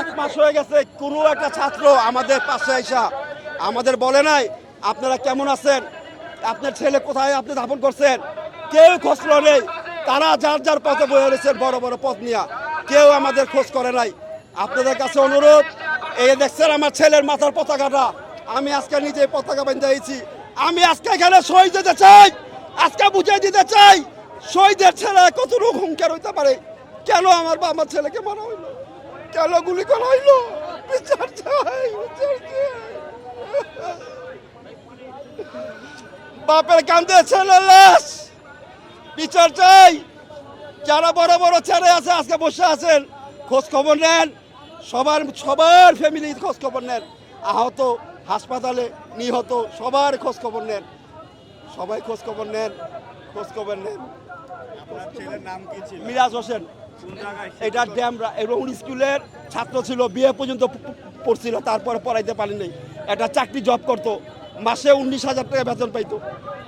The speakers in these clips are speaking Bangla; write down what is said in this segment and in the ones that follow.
এক মাস হয়ে গেছে, কোনো একটা ছাত্র আমাদের পাশে আইসা আমাদের বলে নাই, আপনারা কেমন আছেন? আপনার ছেলে কোথায়? আপনি ধাপন করছেন? কেউ খোঁজ নেই, তারা যার যার পথে বয়ে রয়েছেন বড় বড় পথ নিয়ে। কেউ আমাদের খোঁজ করে নাই। আপনাদের কাছে অনুরোধ, এই দেখছেন আমার ছেলের মাথার পতাকাটা। আমি আজকে নিজে পতাকা বাঁধিয়েছি আমি আজকে এখানে শহীদ দিতে চাই, আজকে বুঝিয়ে দিতে চাই, শহীদের ছেলে কত রোগ হুঙ্কার হইতে পারে? কেন আমার বা আমার ছেলেকে মারা হইল? কেন গুলি হইল বিচার চাই বিচার চাই। বাপের কান্দে ছেলে লাশ। বিচার চাই। যারা বড় বড় ছেলে আছে, আজকে বসে আছেন, খোঁজ খবর নেন। সবার সবার ফ্যামিলি খোঁজ খবর নেন। আহত, হাসপাতালে নিহত, সবার খোঁজ খবর নেন। সবাই খোঁজ খবর নেন, খোঁজ খবর নেন। মিরাজ হোসেন। এটা ড্যামরা এবং স্কুলের ছাত্র ছিল বিয়ে পর্যন্ত পড়ছিল তারপরে পড়াইতে পারেনি একটা চাকরি জব করতো মাসে উনিশ হাজার টাকা বেতন পাইতো।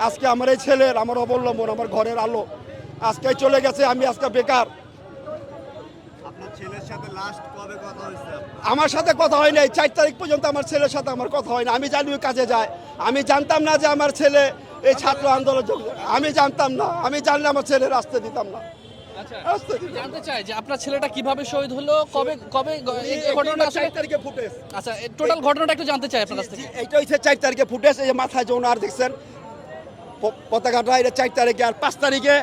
আজকে আমার এই ছেলের আমার অবলম্বন আমার ঘরের আলো। আজকে চলে গেছে আমি আজকে বেকার? আমার সাথে কথা হয় নাই চার তারিখ পর্যন্ত আমার ছেলের সাথে আমার কথা হয় না। আমি জানি কাজে যায়। আমি জানতাম না যে আমার ছেলে এই ছাত্র আন্দোলন যোগ আমি জানতাম না আমি জানলে আমার ছেলের আসতে দিতাম না। আচ্ছা। জানতে চাই যে আপনার ছেলেটা কীভাবে শহীদ হলো কবে কবে ঘটনাটা তারিখে ফুটেজ। আচ্ছা টোটাল ঘটনাটা একটু জানতে চাই আপনার কাছ থেকে। এইটা হচ্ছে চার তারিখে ফুটেজ এই যে মাথায় দেখছেন পতাকাটা এটা চার তারিখে আর পাঁচ তারিখে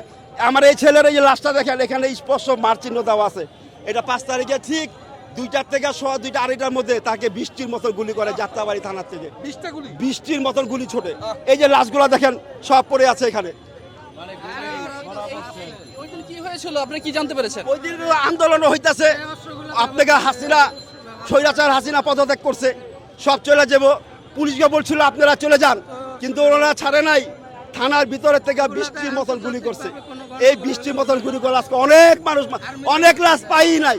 আমার এই ছেলের এই লাশটা দেখেন এখানে স্পষ্ট মার চিহ্ন দেওয়া আছে। এটা পাঁচ তারিখে ঠিক দুইটার থেকে সোয়া দুইটা আড়াইটার মধ্যে তাকে বৃষ্টির মতন গুলি করে যাত্রাবাড়ি থানার থেকে। বিশটা গুলি? বৃষ্টির মতন গুলি ছোটে। এই যে লাশগুলো দেখেন সব পড়ে আছে এখানে। কি হয়েছিল আপনি কি জানতে পেরেছেন ওই দিন আন্দোলন হইতাছে। আপনাকে হাসিনা স্বৈরাচার হাসিনা পদত্যাগ করছে। সব চলে যাব। পুলিশকে বলছিল আপনারা চলে যান কিন্তু ওনারা ছাড়ে নাই। থানার ভিতরে থেকে বৃষ্টির মতন গুলি করছে। এই বৃষ্টির মতন গুলি করে আজকে অনেক মানুষ অনেক লাশ পাই নাই।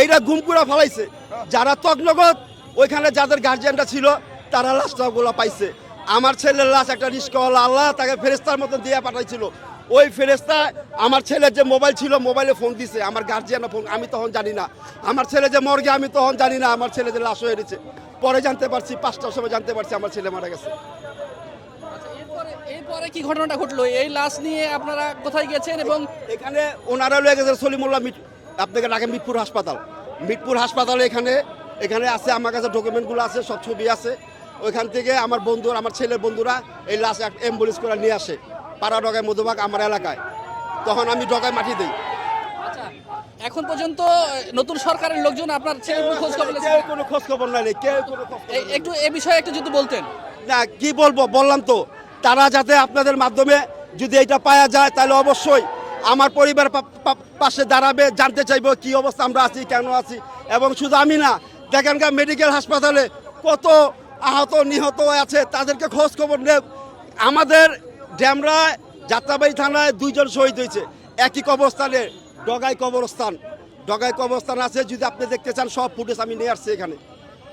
এইটা গুম করে ফেলাইছে। যারা তকনগত ওইখানে যাদের গার্জিয়ানটা ছিল তারা লাশটা গুলো পাইছে। আমার ছেলের লাশ একটা রিস্কওয়ালা আল্লাহ তাকে ফেরেস্তার মতন দিয়ে পাঠাইছিল। ওই ফেরেস্তা আমার ছেলের যে মোবাইল ছিল মোবাইলে ফোন দিছে আমার গার্জিয়ান ফোন আমি তখন জানি না। আমার ছেলে যে মর্গে আমি তখন জানি না আমার ছেলে যে লাশ হয়ে গেছে পরে জানতে পারছি পাঁচটার সময় জানতে পারছি আমার ছেলে মারা গেছে। আচ্ছা, এরপরে কি ঘটনাটা ঘটলো? এই লাশ নিয়ে আপনারা কোথায় গেছেন এবং এখানে ওনারা লয়ে গেছে সলিমুল্লাহ মিট আপনাকে ডাকে মিটপুর হাসপাতাল। মিটপুর হাসপাতালে এখানে এখানে আছে আমার কাছে ডকুমেন্টগুলো আছে সব ছবি আছে। ওইখান থেকে আমার বন্ধু আমার ছেলের বন্ধুরা এই লাশ অ্যাম্বুলেন্স করে নিয়ে আসে পাড়া ডগায় মধুবাগ আমার এলাকায়। তখন আমি ডগায় মাটি দিই। আচ্ছা এখন পর্যন্ত নতুন সরকারের লোকজন আপনার ছেলের উপর খোঁজ খবর কেউ কোনো খোঁজ খবর নাই কেউ কোনো একটু এ বিষয়ে একটু যদি বলতেন। না কি বলব বললাম তো। তারা যাতে আপনাদের মাধ্যমে যদি এটা পাওয়া যায় তাহলে অবশ্যই আমার পরিবার পাশে দাঁড়াবে জানতে চাইব কি অবস্থা আমরা আছি কেন আছি এবং শুধু আমি না দেখেন মেডিকেল হাসপাতালে কত আহত নিহত আছে তাদেরকে খোঁজ খবর নেব। আমাদের ড্যামরায় যাত্রাবাড়ি থানায় দুইজন শহীদ হয়েছে। একই কবরস্থানে ডগাই কবরস্থান। ডগাই কবরস্থান আছে যদি আপনি দেখতে চান সব ফুটেজ আমি নিয়ে আসছি এখানে।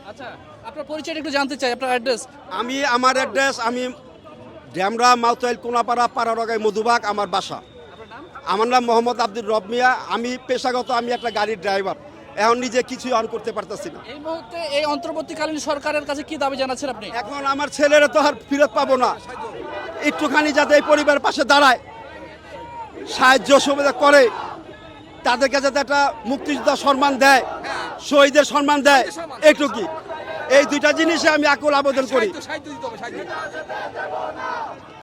আচ্ছা আপনার পরিচয়টা একটু জানতে চাই আপনার অ্যাড্রেস। আমি আমার অ্যাড্রেস আমি ড্যামরা মাউতাইল কোনাপাড়া পাড়ারগাই মধুবাগ আমার বাসা। আমার নাম মোহাম্মদ আব্দুল রব মিয়া। আমি পেশাগত আমি একটা গাড়ির ড্রাইভার। এখন নিজে কিছুই অন করতে পারতেছি না। এই মুহূর্তে এই অন্তর্বর্তীকালীন সরকারের কাছে কি দাবি জানাচ্ছেন আপনি? এখন আমার ছেলেরা তো আর ফেরত পাবো না। একটুখানি যাতে এই পরিবারের পাশে দাঁড়ায় সাহায্য সুবিধা করে তাদেরকে যাতে একটা মুক্তিযোদ্ধা সম্মান দেয় শহীদের সম্মান দেয় একটু কি এই দুইটা জিনিসে আমি আকুল আবেদন করি।